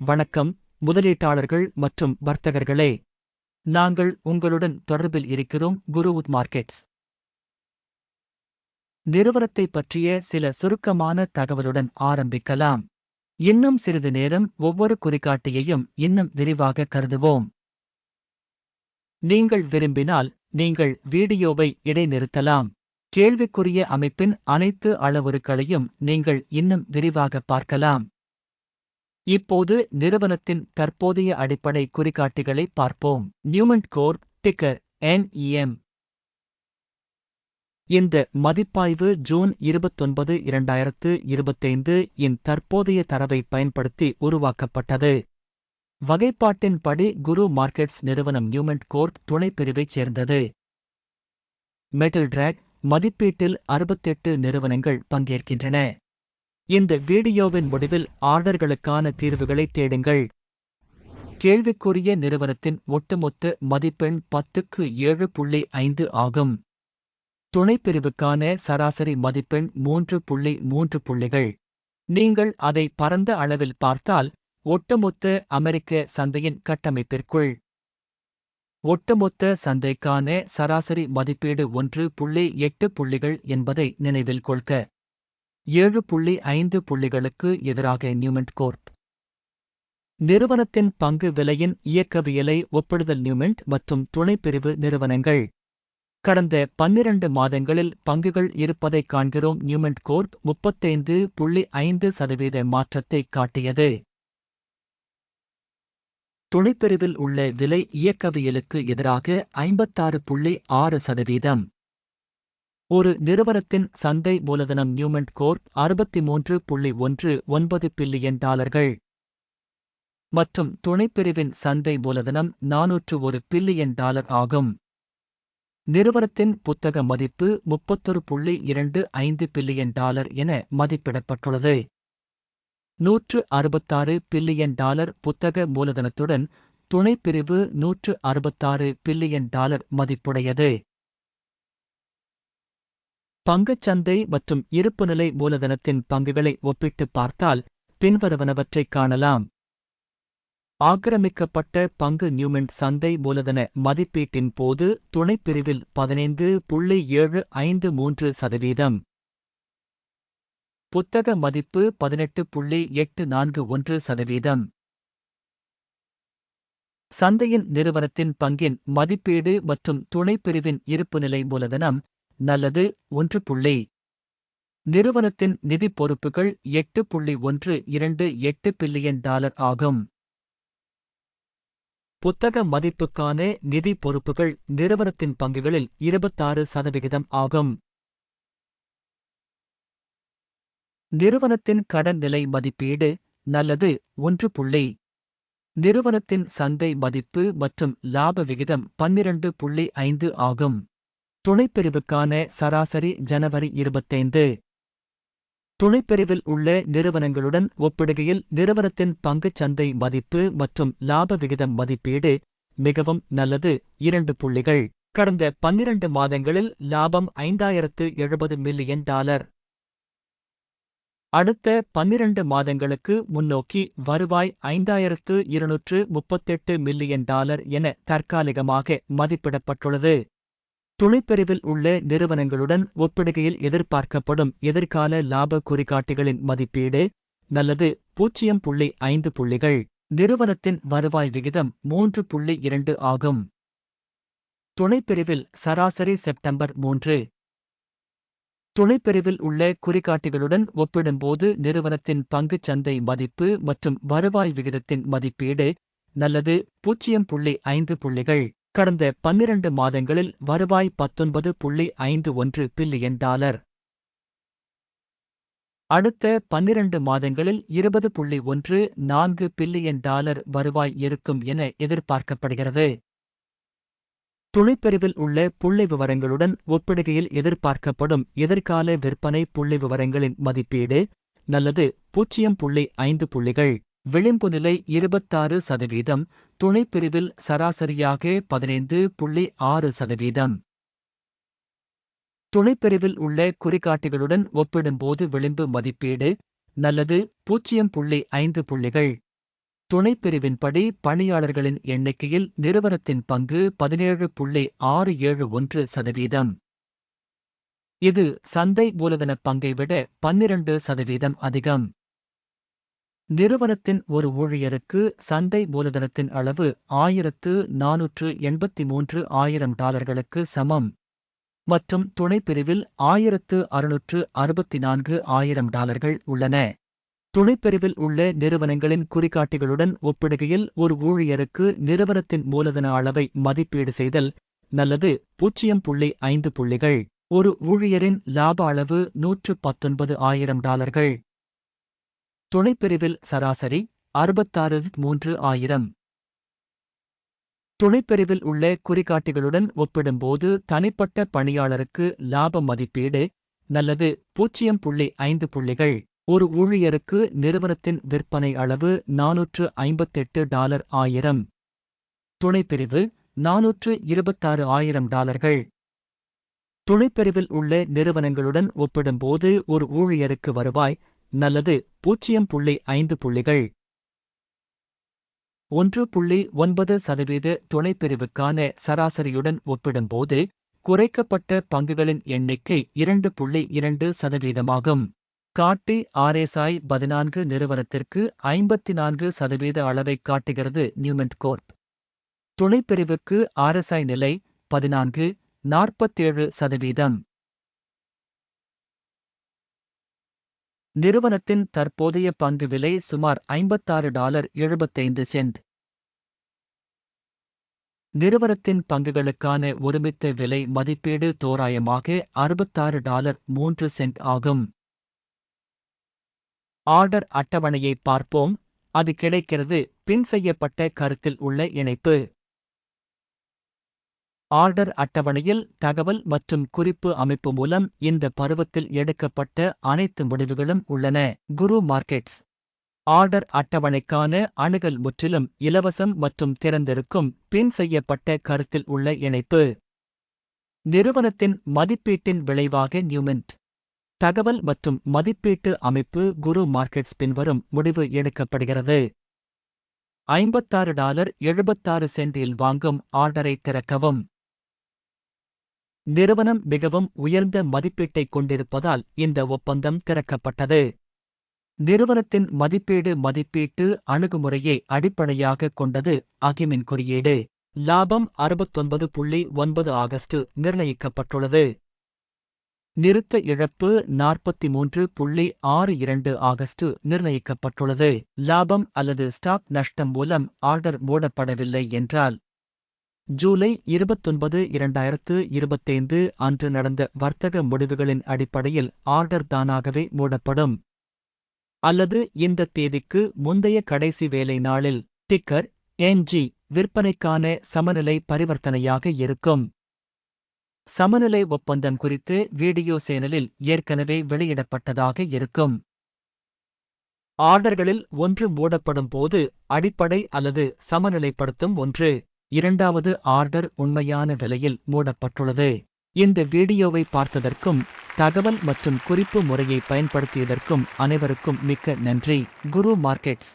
வணக்கம் முதலீட்டாளர்கள் மற்றும் வர்த்தகர்களே. நாங்கள் உங்களுடன் தொடர்பில் இருக்கிறோம் குருவுத் மார்க்கெட்ஸ். நிறுவனத்தை பற்றிய சில சுருக்கமான தகவலுடன் ஆரம்பிக்கலாம். இன்னும் சிறிது நேரம் ஒவ்வொரு குறிகாட்டியையும் இன்னும் விரிவாக கருதுவோம். நீங்கள் விரும்பினால் நீங்கள் வீடியோவை இடைநிறுத்தலாம். கேள்விக்குரிய அமைப்பின் அனைத்து அளவுருக்களையும் நீங்கள் இன்னும் விரிவாக பார்க்கலாம். இப்போது நிறுவனத்தின் தற்போதைய அடிப்படை குறிகாட்டிகளை பார்ப்போம். நியூமன் கோர் டிக்கர் என்இஎம் இந்த மதிப்பாய்வு ஜூன் இருபத்தொன்பது இரண்டாயிரத்து இருபத்தைந்து இன் தற்போதைய தரவை பயன்படுத்தி உருவாக்கப்பட்டது. வகைப்பாட்டின்படி குரு மார்க்கெட்ஸ் நிறுவனம் நியூமெண்ட் கோர்ப் துணைப்பிரிவைச் சேர்ந்தது. மெட்டல் டிராக் மதிப்பீட்டில் அறுபத்தெட்டு நிறுவனங்கள் பங்கேற்கின்றன. இந்த வீடியோவின் முடிவில் ஆர்டர்களுக்கான தீர்வுகளை தேடுங்கள். கேள்விக்குரிய நிறுவனத்தின் ஒட்டுமொத்த மதிப்பெண் பத்துக்கு ஏழு புள்ளி ஐந்து ஆகும். துணைப்பிரிவுக்கான சராசரி மதிப்பெண் மூன்று புள்ளி மூன்று புள்ளிகள். நீங்கள் அதை பரந்த அளவில் பார்த்தால் ஒட்டுமொத்த அமெரிக்க சந்தையின் கட்டமைப்பிற்குள். ஒட்டுமொத்த சந்தைக்கான சராசரி மதிப்பீடு ஒன்று புள்ளி எட்டு புள்ளிகள் என்பதை நினைவில் கொள்க. ஏழு புள்ளி ஐந்து புள்ளிகளுக்கு எதிராக நியூமெண்ட் கோர்ப். நிறுவனத்தின் பங்கு விலையின் இயக்கவியலை ஒப்பிடுதல் நியூமெண்ட் மற்றும் துணைப்பிரிவு நிறுவனங்கள். கடந்த பன்னிரண்டு மாதங்களில் பங்குகள் இருப்பதைக் காண்கிறோம். நியூமெண்ட் கோர்ப் முப்பத்தைந்து புள்ளி ஐந்து சதவீத மாற்றத்தை காட்டியது. துணைப்பிரிவில் உள்ள விலை இயக்கவியலுக்கு எதிராக ஐம்பத்தாறு புள்ளி ஆறு சதவீதம். ஒரு நிறுவனத்தின் சந்தை மூலதனம் நியூமெண்ட் கோர்ப் அறுபத்தி மூன்று புள்ளி ஒன்று ஒன்பது பில்லியன் டாலர்கள். மற்றும் துணைப்பிரிவின் சந்தை மூலதனம் நாநூற்று ஒரு பில்லியன் டாலர் ஆகும். நிறுவனத்தின் புத்தக மதிப்பு முப்பத்தொரு புள்ளி இரண்டு ஐந்து பில்லியன் டாலர் என மதிப்பிடப்பட்டுள்ளது. நூற்று அறுபத்தாறு பில்லியன் டாலர் புத்தக மூலதனத்துடன் துணைப்பிரிவு நூற்று அறுபத்தாறு பில்லியன் டாலர் மதிப்புடையது. பங்குச்சந்தை மற்றும் இருப்புநிலை மூலதனத்தின் பங்குகளை ஒப்பிட்டு பார்த்தால் பின்வருவனவற்றைக் காணலாம். ஆக்கிரமிக்கப்பட்ட பங்கு நியூமென்ட் சந்தை மூலதன மதிப்பீட்டின் போது துணைப்பிரிவில் பதினைந்து புள்ளி ஏழு ஐந்து மூன்று சதவீதம். புத்தக மதிப்பு பதினெட்டு புள்ளி எட்டு நான்கு ஒன்று சதவீதம். சந்தையின் நிறுவனத்தின் பங்கின் மதிப்பீடு மற்றும் துணைப்பிரிவின் இருப்புநிலை மூலதனம் நல்லது ஒன்று புள்ளி. நிறுவனத்தின் நிதி பொறுப்புகள் எட்டு புள்ளி ஒன்று இரண்டு எட்டு பில்லியன் டாலர் ஆகும். புத்தக மதிப்புக்கான நிதி பொறுப்புகள் நிறுவனத்தின் பங்குகளில் இருபத்தாறு சதவிகிதம் ஆகும். நிறுவனத்தின் கடன் நிலை மதிப்பீடு நல்லது ஒன்று புள்ளி. நிறுவனத்தின் சந்தை மதிப்பு மற்றும் லாப விகிதம் பன்னிரண்டு புள்ளி ஐந்து ஆகும். துணைப்பிரிவுக்கான சராசரி ஜனவரி இருபத்தைந்து. துணைப்பிரிவில் உள்ள நிறுவனங்களுடன் ஒப்பிடுகையில் நிறுவனத்தின் பங்குச் சந்தை மதிப்பு மற்றும் லாப விகிதம் மதிப்பீடு மிகவும் நல்லது. இரண்டு புள்ளிகள். கடந்த பன்னிரண்டு மாதங்களில் லாபம் ஐந்தாயிரத்து எழுபது மில்லியன் டாலர். அடுத்த பன்னிரண்டு மாதங்களுக்கு முன்னோக்கி வருவாய் ஐந்தாயிரத்து இருநூற்று முப்பத்தெட்டு மில்லியன் டாலர் என தற்காலிகமாக மதிப்பிடப்பட்டுள்ளது. துணைப்பிரிவில் உள்ள நிறுவனங்களுடன் ஒப்பிடுகையில் எதிர்பார்க்கப்படும் எதிர்கால லாப குறிகாட்டிகளின் மதிப்பீடு நல்லது பூஜ்ஜியம் புள்ளி ஐந்து புள்ளிகள் நிறுவனத்தின் வருவாய் விகிதம் மூன்று புள்ளி இரண்டு ஆகும். துணைப்பிரிவில் சராசரி செப்டம்பர் மூன்று. துணைப்பிரிவில் உள்ள குறிகாட்டிகளுடன் ஒப்பிடும்போது நிறுவனத்தின் பங்குச் சந்தை மதிப்பு மற்றும் வருவாய் விகிதத்தின் மதிப்பீடு நல்லது பூஜ்ஜியம் புள்ளி ஐந்து புள்ளிகள். கடந்த பன்னிரண்டு மாதங்களில் வருவாய் பத்தொன்பது புள்ளி ஐந்து ஒன்று பில்லியன் டாலர். அடுத்த பன்னிரண்டு மாதங்களில் இருபது புள்ளி ஒன்று நான்கு பில்லியன் டாலர் வருவாய் இருக்கும் என எதிர்பார்க்கப்படுகிறது. துணைப்பிரிவில் உள்ள புள்ளி விவரங்களுடன் ஒப்பிடுகையில் எதிர்பார்க்கப்படும் எதிர்கால விற்பனை புள்ளி விவரங்களின் மதிப்பீடு நல்லது பூஜ்ஜியம் புள்ளி ஐந்து புள்ளிகள். விளிம்பு நிலை இருபத்தாறு சதவீதம் துணைப்பிரிவில் சராசரியாக பதினைந்து புள்ளி ஆறு சதவீதம். துணைப்பிரிவில் உள்ள குறிகாட்டிகளுடன் ஒப்பிடும்போது விளிம்பு மதிப்பீடு நல்லது பூஜ்ஜியம் புள்ளி ஐந்து புள்ளிகள். துணைப்பிரிவின்படி பணியாளர்களின் எண்ணிக்கையில் நிறுவனத்தின் பங்கு பதினேழு புள்ளி ஆறு ஏழு ஒன்று சதவீதம். இது சந்தை மூலதன பங்கை விட பன்னிரண்டு சதவீதம் அதிகம். நிறுவனத்தின் ஒரு ஊழியருக்கு சந்தை மூலதனத்தின் அளவு ஆயிரத்து நானூற்று எண்பத்தி மூன்று ஆயிரம் டாலர்களுக்கு சமம். மற்றும் துணைப்பிரிவில் ஆயிரத்து அறுநூற்று அறுபத்தி நான்கு ஆயிரம் டாலர்கள் உள்ளன. துணைப்பிரிவில் உள்ள நிறுவனங்களின் குறிகாட்டிகளுடன் ஒப்பிடுகையில் ஒரு ஊழியருக்கு நிறுவனத்தின் மூலதன அளவை மதிப்பீடு செய்தல் நல்லது. பூஜ்ஜியம் புள்ளி ஐந்து புள்ளிகள். ஒரு ஊழியரின் லாப அளவு நூற்று பத்தொன்பது ஆயிரம் டாலர்கள். துணைப்பிரிவில் சராசரி அறுபத்தாறு மூன்று ஆயிரம். துணைப்பிரிவில் உள்ள குறிகாட்டிகளுடன் ஒப்பிடும்போது தனிப்பட்ட பணியாளருக்கு லாப மதிப்பீடு நல்லது பூஜ்ஜியம் புள்ளி ஐந்து புள்ளிகள். ஒரு ஊழியருக்கு நிறுவனத்தின் விற்பனை அளவு நானூற்று ஐம்பத்தெட்டு டாலர் ஆயிரம். துணைப்பிரிவு நானூற்று இருபத்தாறு ஆயிரம் டாலர்கள். துணைப்பிரிவில் உள்ள நிறுவனங்களுடன் ஒப்பிடும்போது ஒரு ஊழியருக்கு வருவாய் நல்லது பூஜ்ஜியம் புள்ளி ஐந்து புள்ளிகள். ஒன்று புள்ளி ஒன்பது சதவீத துணைப்பிரிவுக்கான சராசரியுடன் ஒப்பிடும்போது குறைக்கப்பட்ட பங்குகளின் எண்ணிக்கை இரண்டு புள்ளி இரண்டு சதவீதமாகும். காட்டி ஆர்எஸ்ஐ பதினான்கு நிறுவனத்திற்கு ஐம்பத்தி நான்கு சதவீத அளவை காட்டுகிறது நியூமெண்ட் கோர்ப். துணைப்பிரிவுக்கு ஆர்எஸ்ஐ நிலை பதினான்கு நாற்பத்தேழு சதவீதம். நிறுவனத்தின் தற்போதைய பங்கு விலை சுமார் ஐம்பத்தாறு டாலர் எழுபத்தைந்து சென்ட். நிறுவனத்தின் பங்குகளுக்கான ஒருமித்த விலை மதிப்பீடு தோராயமாக அறுபத்தாறு டாலர் மூன்று சென்ட் ஆகும். ஆர்டர் அட்டவணையை பார்ப்போம். அது கிடைக்கிறது. பின் செய்யப்பட்ட கருத்தில் உள்ள இணைப்பு. ஆர்டர் அட்டவணையில் தகவல் மற்றும் குறிப்பு அமைப்பு மூலம் இந்த பருவத்தில் எடுக்கப்பட்ட அனைத்து முடிவுகளும் உள்ளன. குரு மார்க்கெட்ஸ். ஆர்டர் அட்டவணைக்கான அணுகல் முற்றிலும் இலவசம் மற்றும் திறந்திருக்கும் பின் செய்யப்பட்ட கருத்தில் உள்ள இணைப்பு. நிறுவனத்தின் மதிப்பீட்டின் விளைவாக நியூமெண்ட் தகவல் மற்றும் மதிப்பீட்டு அமைப்பு குரு மார்க்கெட்ஸ் பின்வரும் முடிவு எடுக்கப்படுகிறது. ஐம்பத்தாறு டாலர் எழுபத்தாறு சென்டில் வாங்கும் ஆர்டரை திறக்கவும். நிறுவனம் மிகவும் உயர்ந்த மதிப்பீட்டை கொண்டிருப்பதால் இந்த ஒப்பந்தம் திறக்கப்பட்டது. நிறுவனத்தின் மதிப்பீடு மதிப்பீட்டு அணுகுமுறையை அடிப்படையாக கொண்டது அகிமின் குறியீடு. லாபம் அறுபத்தொன்பது புள்ளி ஒன்பது ஆகஸ்ட் நிர்ணயிக்கப்பட்டுள்ளது. நிறுத்த இழப்பு நாற்பத்தி மூன்று புள்ளி ஆறு இரண்டு ஆகஸ்ட் நிர்ணயிக்கப்பட்டுள்ளது. லாபம் அல்லது ஸ்டாக் நஷ்டம் மூலம் ஆர்டர் மூடப்படவில்லை என்றால் ஜூலை இருபத்தொன்பது இரண்டாயிரத்து இருபத்தைந்து அன்று நடந்த வர்த்தக முடிவுகளின் அடிப்படையில் ஆர்டர் தானாகவே மூடப்படும். அல்லது இந்த தேதிக்கு முந்தைய கடைசி வேலை நாளில் டிக்கர் என்ஜி விற்பனைக்கான சமநிலை பரிவர்த்தனையாக இருக்கும். சமநிலை ஒப்பந்தம் குறித்து வீடியோ சேனலில் ஏற்கனவே வெளியிடப்பட்டதாக இருக்கும். ஆர்டர்களில் ஒன்று மூடப்படும் போது அடிப்படை அல்லது சமநிலைப்படுத்தும் ஒன்று. இரண்டாவது ஆர்டர் உண்மையான விலையில் மூடப்பட்டுள்ளது. இந்த வீடியோவை பார்த்ததற்கும் தகவல் மற்றும் குறிப்பு முறையை பயன்படுத்தியதற்கும் அனைவருக்கும் மிக்க நன்றி. குரு மார்க்கெட்ஸ்.